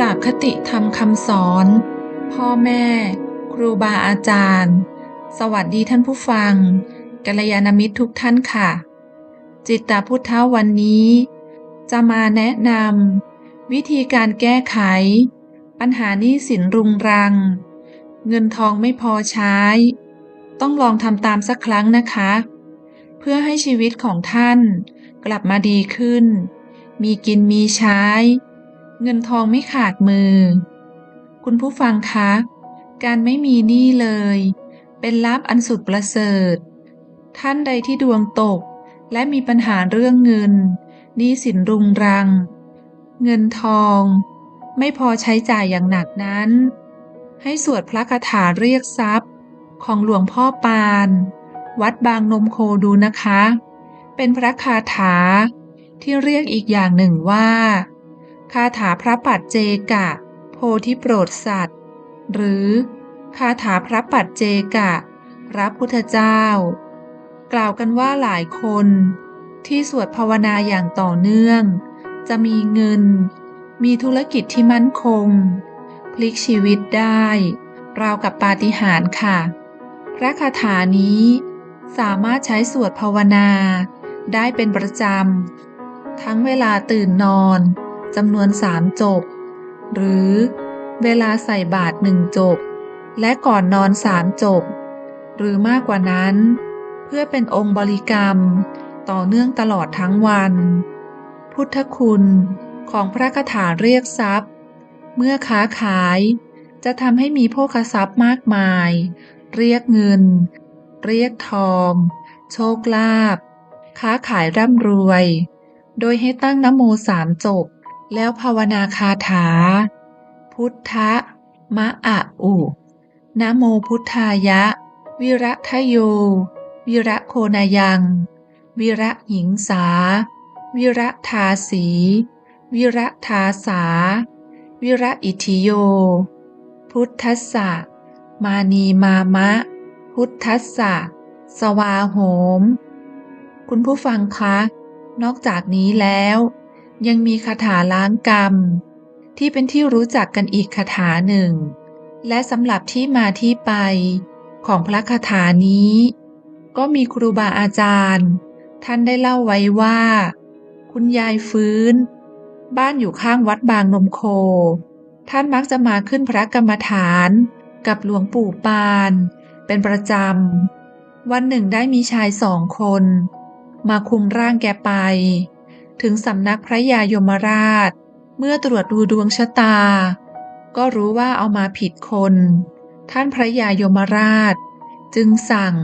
กราบคติธรรมคำสอน พ่อแม่ ครูบาอาจารย์ สวัสดีท่านผู้ฟังกัลยาณมิตรทุกท่านค่ะ จิตตพุทธวันนี้ จะมาแนะนำวิธีการแก้ไข ปัญหานี้สินรุงรัง เงินทองไม่พอใช้ ต้องลองทำตามสักครั้งนะคะ เพื่อให้ชีวิตของท่านกลับมาดีขึ้น มีกินมีใช้ เงินทองไม่ขาดมือ คุณผู้ฟังคะ การไม่มีหนี้เลย เป็นลาภอันสุดประเสริฐ ท่านใดที่ดวงตกและมีปัญหาเรื่องเงินหนี้สินรุงรัง เงินทอง ไม่พอใช้จ่ายอย่างหนักนั้น ให้สวดพระคาถาเรียกทรัพย์ของหลวงพ่อปาน วัดบางนมโคดูนะคะ เป็นพระคาถาที่เรียกอีกอย่างหนึ่งว่า คาถาพระปัจเจกะ โพธิโปรดสัตว์ หรือคาถาพระปัจเจกะ พระพุทธเจ้า กล่าวกันว่าหลายคน ที่สวดภาวนาอย่างต่อเนื่อง จะมีเงิน มีธุรกิจที่มั่นคง พลิกชีวิตได้ ราวกับปาฏิหาริย์ค่ะ พระคาถานี้สามารถใช้สวดภาวนาได้เป็นประจำ ทั้งเวลาตื่นนอน จำนวนสามจบ หรือเวลาใส่บาตรหนึ่งจบ และก่อนนอนสามจบ หรือมากกว่านั้น เพื่อเป็นองค์บริกรรม ต่อเนื่องตลอดทั้งวัน พุทธคุณของพระคาถาเรียกทรัพย์ เมื่อค้าขายจะทำให้มีโภคทรัพย์มากมาย เรียกเงิน เรียกทอง โชคลาภ ค้าขายร่ำรวย โดยให้ตั้งนโมสามจบ แล้วภาวนาคาถา พุทธะ มะอะอุนะโมพุทธายะ วิระทะโย วิระโคนายัง วิระหิงสา วิระทาสี วิระทาสา วิระอิทิโย พุทธัสสะ มานีมามะ พุทธัสสะ สวาโหม คุณผู้ฟังคะ นอกจากนี้แล้ว ยังมีคาถาล้างกรรม ที่เป็นที่รู้จักกันอีกคาถาหนึ่ง และสำหรับที่มาที่ไปของพระคาถานี้ ก็มีครูบาอาจารย์ ท่านได้เล่าไว้ว่า คุณยายฟื้น บ้านอยู่ข้างวัดบางนมโค ท่านมักจะมาขึ้นพระกรรมฐานกับหลวงปู่ปาน เป็นประจำ วันหนึ่งได้มีชายสองคน มาคุมร่างแกไป ถึงสำนักพระยายมราช เมื่อตรวจดูดวงชะตา ก็รู้ว่าเอามาผิดคน ท่านพระยายมราช จึงสั่ง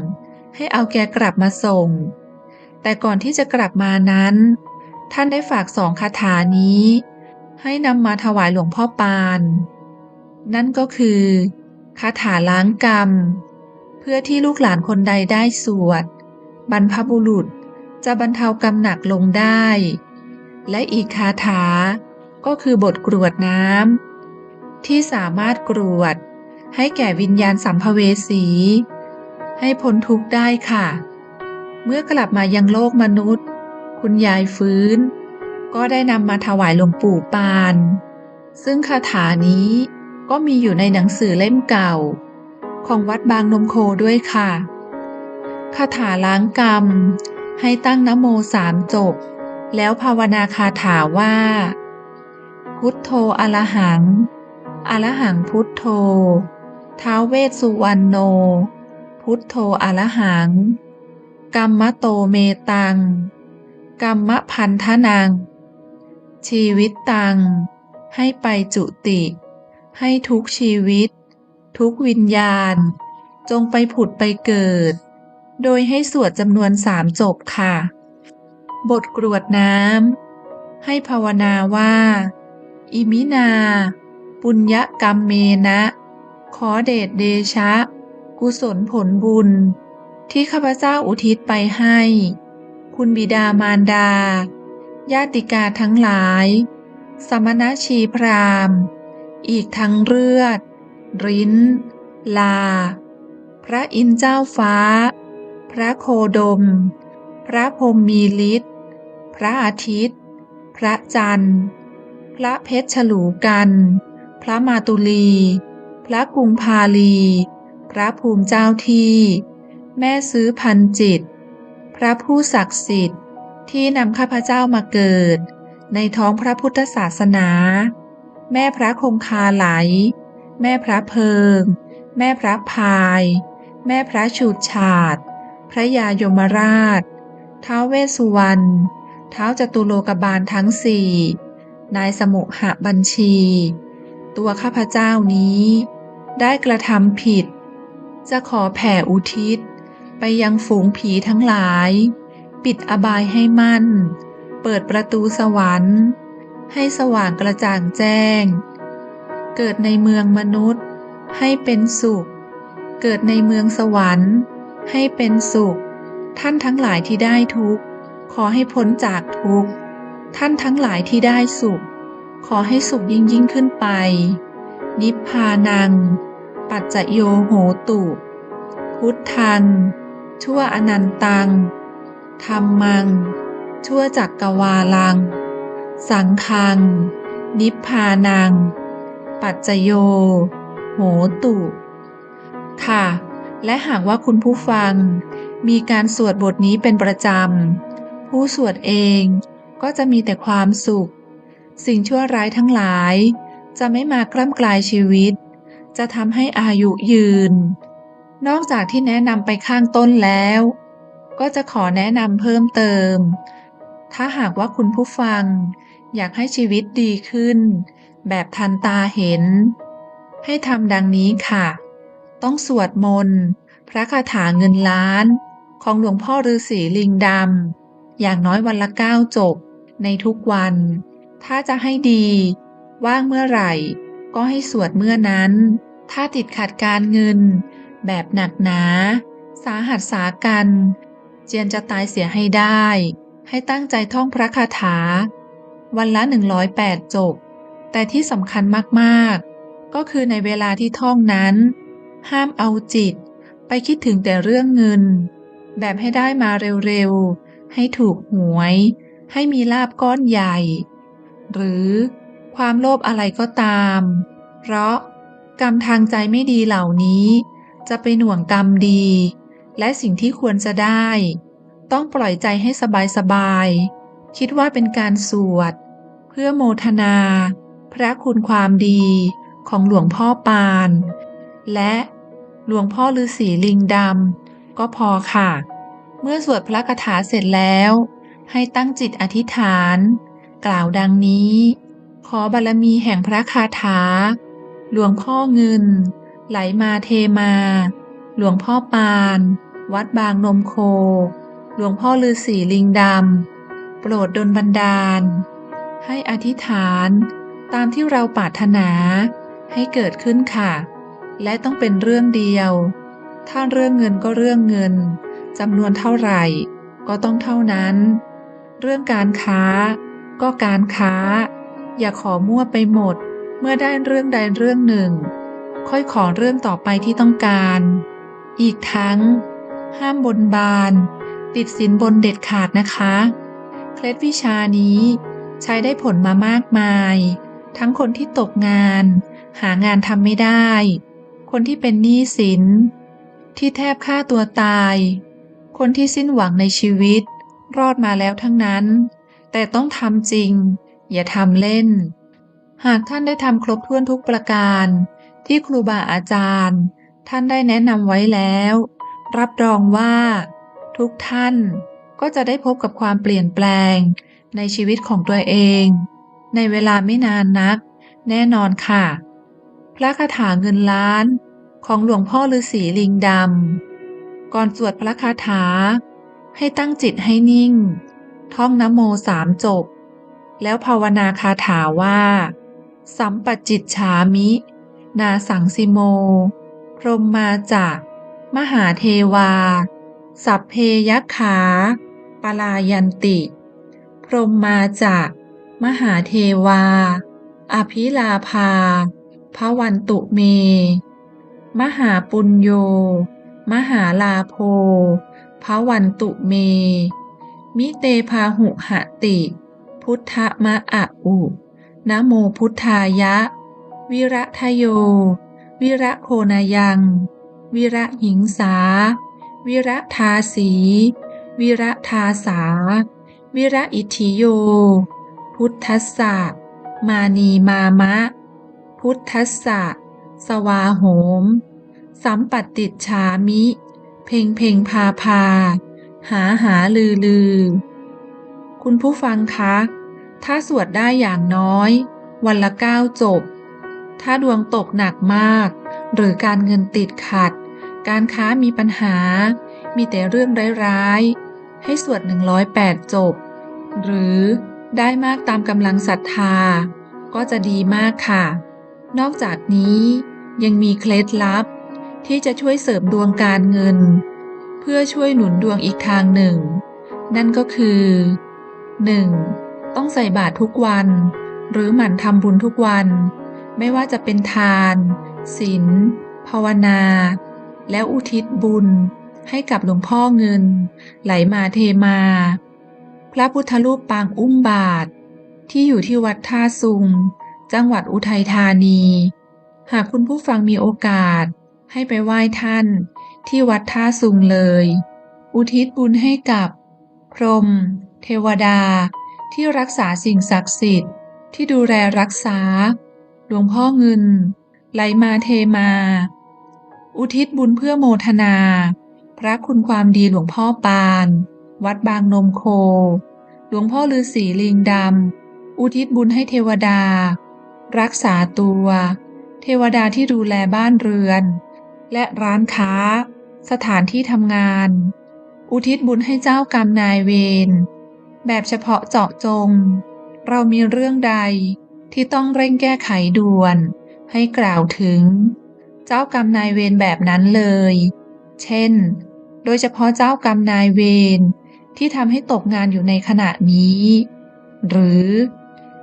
ให้เอาแกกลับมาส่ง แต่ก่อนที่จะกลับมานั้น ท่านได้ฝากสองคาถานี้ ให้นำมาถวายหลวงพ่อปาน นั่นก็คือคาถาล้างกรรม เพื่อที่ลูกหลานคนใดได้สวด บรรพบุรุษ จะบรรเทากรรมหนักลงได้ และอีกคาถาก็คือบทกรวดน้ำที่สามารถกรวด ให้แก่วิญญาณสัมภเวสี ให้พ้นทุกข์ได้ค่ะ เมื่อกลับมายังโลกมนุษย์ คุณยายฟื้น ก็ได้นำมาถวายหลวงปู่ปาน ซึ่งคาถานี้ก็มีอยู่ในหนังสือเล่มเก่า ของวัดบางนมโคด้วยค่ะคาถาล้างกรรม ให้ตั้งนโมสามจบ แล้วภาวนาคาถาว่า พุทโธอรหัง อรหังพุทโธ ท้าวเวสสุวรรณโน พุทโธอรหังกัมมโตเมตังกัมมะพันธนังชีวิตตัง ให้ไปจุติ ให้ทุกชีวิต ทุกวิญญาณ จงไปผุดไปเกิด โดยให้สวดจำนวนสามจบค่ะ บทกรวดน้ำ ให้ภาวนาว่า อิมินา ปุญญกรรมเมนะ ขอเดชเดชะ กุศลผลบุญ ที่ข้าพเจ้าอุทิศไปให้ คุณบิดามารดา ญาติกาทั้งหลาย สมณชีพรามอีกทั้งเลือด ริ้น ลา พระอินเจ้าฟ้า พระโคดม พระพรมมีฤทธิ์ พระอาทิตย์ พระจันทร์พพระเพชรฉลูกัน พระมาตุลี พระกุงพาลี พระภูมิเจ้าที่ แม่ซื้อพันจิต พระผู้ศักดิ์สิทธิ์ที่นำข้าพเจ้ามาเกิด ในท้องพระพุทธศาสนา แม่พระคงคาไหล แม่พระเพิง แม่พระพาย แม่พระฉูดฉาด พระยายมราช ท้าวเวสสุวรรณ ท้าวจตุโลกบาลทั้งสี่ นายสมุหบัญชี ตัวข้าพเจ้านี้ ได้กระทำผิด จะขอแผ่อุทิศ ไปยังฝูงผีทั้งหลาย ปิดอบายให้มั่น เปิดประตูสวรรค์ ให้สว่างกระจ่างแจ้ง เกิดในเมืองมนุษย์ ให้เป็นสุข เกิดในเมืองสวรรค์ ให้เป็นสุข ท่านทั้งหลายที่ได้ทุกข์ ขอให้พ้นจากทุกข์ ท่านทั้งหลายที่ได้สุข ขอให้สุขยิ่งยิ่งขึ้นไป นิพพานัง ปัจจโยโหตุ พุทธัง ชั่วอนันตัง ธรรมัง ชั่วจักกวาลัง สังฆัง นิพพานัง ปัจจโย โหตุ ค่ะ และหากว่าคุณผู้ฟัง มีการสวดบทนี้เป็นประจำ ผู้สวดเองก็จะมีแต่ความสุข สิ่งชั่วร้ายทั้งหลาย จะไม่มากล้ำกลายชีวิต จะทำให้อายุยืน นอกจากที่แนะนำไปข้างต้นแล้ว ก็จะขอแนะนำเพิ่มเติม ถ้าหากว่าคุณผู้ฟัง อยากให้ชีวิตดีขึ้น แบบทันตาเห็น ให้ทำดังนี้ค่ะ ต้องสวดมนต์ พระคาถาเงินล้าน ของหลวงพ่อฤาษีลิงดำ อย่างน้อยวันละเก้าจบ ในทุกวัน ถ้าจะให้ดี ว่างเมื่อไหร่ ก็ให้สวดเมื่อนั้น ถ้าติดขัดการเงิน แบบหนักหนา สาหัสสากัน เจียนจะตายเสียให้ได้ ให้ตั้งใจท่องพระคาถา วันละ 108 จบ แต่ที่สำคัญมาก ๆ ก็คือในเวลาที่ท่องนั้น ห้ามเอาจิต ไปคิดถึงแต่เรื่องเงิน แบบให้ได้มาเร็วๆ ให้ถูกหวย ให้มีลาบก้อนใหญ่ หรือความโลภอะไรก็ตาม เพราะกรรมทางใจไม่ดีเหล่านี้ จะไปหน่วงกรรมดี และสิ่งที่ควรจะได้ ต้องปล่อยใจให้สบายๆ คิดว่าเป็นการสวด เพื่อโมทนา พระคุณความดีของหลวงพ่อปาน และ หลวงพ่อฤาษีลิงดำก็พอค่ะ เมื่อสวดพระคาถาเสร็จแล้ว ให้ตั้งจิตอธิษฐาน กล่าวดังนี้ ขอบารมีแห่งพระคาถา หลวงพ่อเงิน ไหลมาเทมา หลวงพ่อปาน วัดบางนมโค หลวงพ่อฤาษีลิงดำ โปรดดลบันดาล ให้อธิษฐานตามที่เราปรารถนาให้เกิดขึ้นค่ะ และต้องเป็นเรื่องเดียว ถ้าเรื่องเงินก็เรื่องเงินจำนวนเท่าไหร่ ก็ต้องเท่านั้น เรื่องการค้า ก็การค้า อย่าขอมั่วไปหมด เมื่อได้เรื่องใดเรื่องหนึ่ง ค่อยขอเรื่องต่อไปที่ต้องการ อีกทั้ง ห้ามบนบาน ติดสินบนเด็ดขาดนะคะ เคล็ดวิชานี้ใช้ได้ผลมามากมาย ทั้งคนที่ตกงาน หางานทำไม่ได้ คนที่เป็นหนี้สิน ที่แทบฆ่าตัวตาย คนที่สิ้นหวังในชีวิต รอดมาแล้วทั้งนั้น แต่ต้องทำจริง อย่าทำเล่น หากท่านได้ทำครบถ้วนทุกประการ ที่ครูบาอาจารย์ ท่านได้แนะนำไว้แล้ว รับรองว่า ทุกท่านก็จะได้พบกับความเปลี่ยนแปลงในชีวิตของตัวเอง ในเวลาไม่นานนัก แน่นอนค่ะ พระคาถาเงินล้าน ของหลวงพ่อฤาษีลิงดำ ก่อนสวดพระคาถา ให้ตั้งจิตให้นิ่ง ท่องนโมสามจบ แล้วภาวนาคาถาว่า สัมปจิตฉามิ นาสังสิโม พรหมมาจาก มหาเทวา สัพเพยักขาปลายันติ พรหมมาจาก มหาเทวา อภิลาภาพระวันตุเม มหาปุญโย มหาลาโภพระวันตุเม มิเตพาหุหติ พุทธมะอะอุนะโมพุทธายะ วิระทะโย วิระโคนายัง วิระหิงสา วิระทาสี วิระทาสา วิระอิทิโย พุทธสสะมานีมามะ พุทธสสะ สวาโหม สัมปัตติจฉามิ เพ่งเพ่งพาพา หาหาลือลือ คุณผู้ฟังคะ ถ้าสวดได้อย่างน้อย วันละเก้าจบ ถ้าดวงตกหนักมาก หรือการเงินติดขัด การค้ามีปัญหา มีแต่เรื่องร้ายๆ ให้สวด 108 จบ หรือได้มากตามกำลังศรัทธา ก็จะดีมากค่ะ นอกจากนี้ ยังมีเคล็ดลับ ที่จะช่วยเสริมดวงการเงิน เพื่อช่วยหนุนดวงอีกทางหนึ่ง นั่นก็คือ 1. ต้องใส่บาตรทุกวัน หรือหมั่นทำบุญทุกวัน ไม่ว่าจะเป็นทานศีลภาวนา แล้วอุทิศบุญให้กับหลวงพ่อเงิน ไหลมาเทมา พระพุทธรูปปางอุ้มบาท ที่อยู่ที่วัดท่าซุง จังหวัดอุทัยธานี หากคุณผู้ฟังมีโอกาส ให้ไปไหว้ท่าน ที่วัดท่าซุงเลย อุทิศบุญให้กับ พรหมเทวดา ที่รักษาสิ่งศักดิ์สิทธิ์ ที่ดูแลรักษา หลวงพ่อเงิน ไหลมาเทมา อุทิศบุญเพื่อโมทนา พระคุณความดีหลวงพ่อปาน วัดบางนมโค หลวงพ่อฤาษีลิงดำอุทิศบุญให้เทวดา รักษาตัว เทวดาที่ดูแลบ้านเรือน และร้านค้า สถานที่ทำงาน อุทิศบุญให้เจ้ากรรมนายเวร แบบเฉพาะเจาะจง เรามีเรื่องใดที่ต้องเร่งแก้ไขด่วน ให้กล่าวถึง เจ้ากรรมนายเวรแบบนั้นเลย เช่น โดยเฉพาะเจ้ากรรมนายเวรที่ทำให้ตกงานอยู่ในขณะนี้ หรือ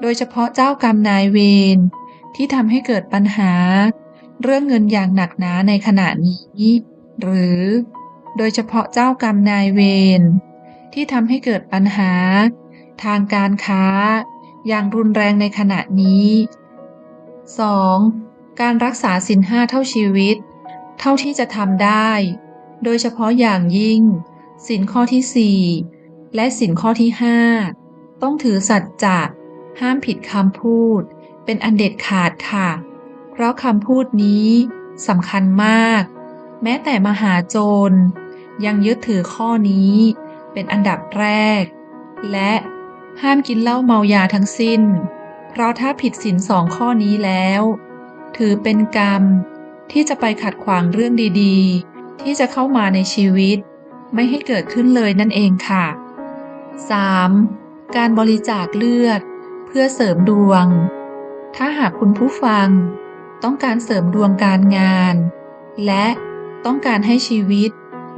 โดยเฉพาะเจ้ากรรมนายเวร ที่ทำให้เกิดปัญหา เรื่องเงินอย่างหนักหนาในขณะนี้ หรือโดยเฉพาะเจ้ากรรมนายเวรที่ทำให้เกิดปัญหา ทางการค้า อย่างรุนแรงในขณะนี้ 2. การรักษาสินห้าเท่าชีวิต เท่าที่จะทำได้ โดยเฉพาะอย่างยิ่ง สินข้อที่ 4 และสินข้อที่ 5 ต้องถือสัจจะห้ามผิดคำพูด เป็นอันเด็ดขาดค่ะ เพราะคำพูดนี้สำคัญมาก แม้แต่มหาโจร ยังยึดถือข้อนี้เป็นอันดับแรก และห้ามกินเหล้าเมายาทั้งสิ้น เพราะถ้าผิดศีลสองข้อนี้แล้ว ถือเป็นกรรมที่จะไปขัดขวางเรื่องดีๆ ที่จะเข้ามาในชีวิต ไม่ให้เกิดขึ้นเลยนั่นเองค่ะ 3. การบริจาคเลือด เพื่อเสริมดวง ถ้าหากคุณผู้ฟัง ต้องการเสริมดวงการงาน และต้องการให้ชีวิต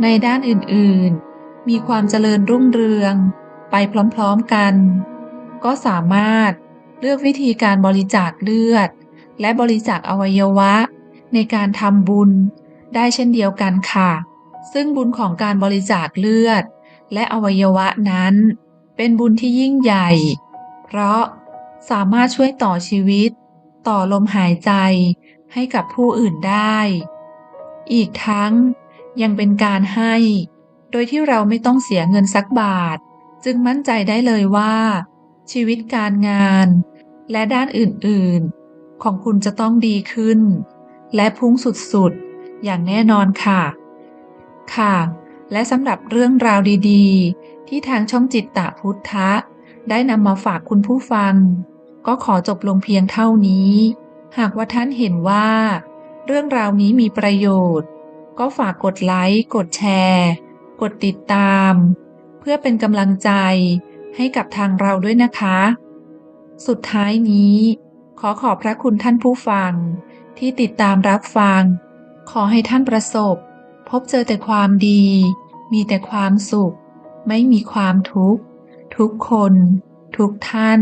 ในด้านอื่นๆ มีความเจริญรุ่งเรืองไปพร้อมๆกัน ก็สามารถเลือกวิธีการบริจาคเลือด และบริจาคอวัยวะ ในการทำบุญได้เช่นเดียวกันค่ะ ซึ่งบุญของการบริจาคเลือด และอวัยวะนั้น เป็นบุญที่ยิ่งใหญ่ เพราะ สามารถช่วยต่อชีวิต ต่อลมหายใจให้กับผู้อื่นได้ อีกทั้งยังเป็นการให้ โดยที่เราไม่ต้องเสียเงินสักบาท จึงมั่นใจได้เลยว่า ชีวิตการงาน และด้านอื่นๆ ของคุณจะต้องดีขึ้น และพุ่งสุดๆ อย่างแน่นอนค่ะ ค่ะ และสำหรับเรื่องราวดีๆ ที่ทางช่องจิตตะพุทธะได้นำมาฝากคุณผู้ฟัง ก็ขอจบลงเพียงเท่านี้ หากว่าท่านเห็นว่า เรื่องราวนี้มีประโยชน์ ก็ฝากกดไลค์ กดแชร์ กดติดตาม เพื่อเป็นกำลังใจให้กับทางเราด้วยนะคะ สุดท้ายนี้ ขอขอบพระคุณท่านผู้ฟัง ที่ติดตามรับฟัง ขอให้ท่านประสบ พบเจอแต่ความดี มีแต่ความสุข ไม่มีความทุกข์ ทุกคน ทุกท่าน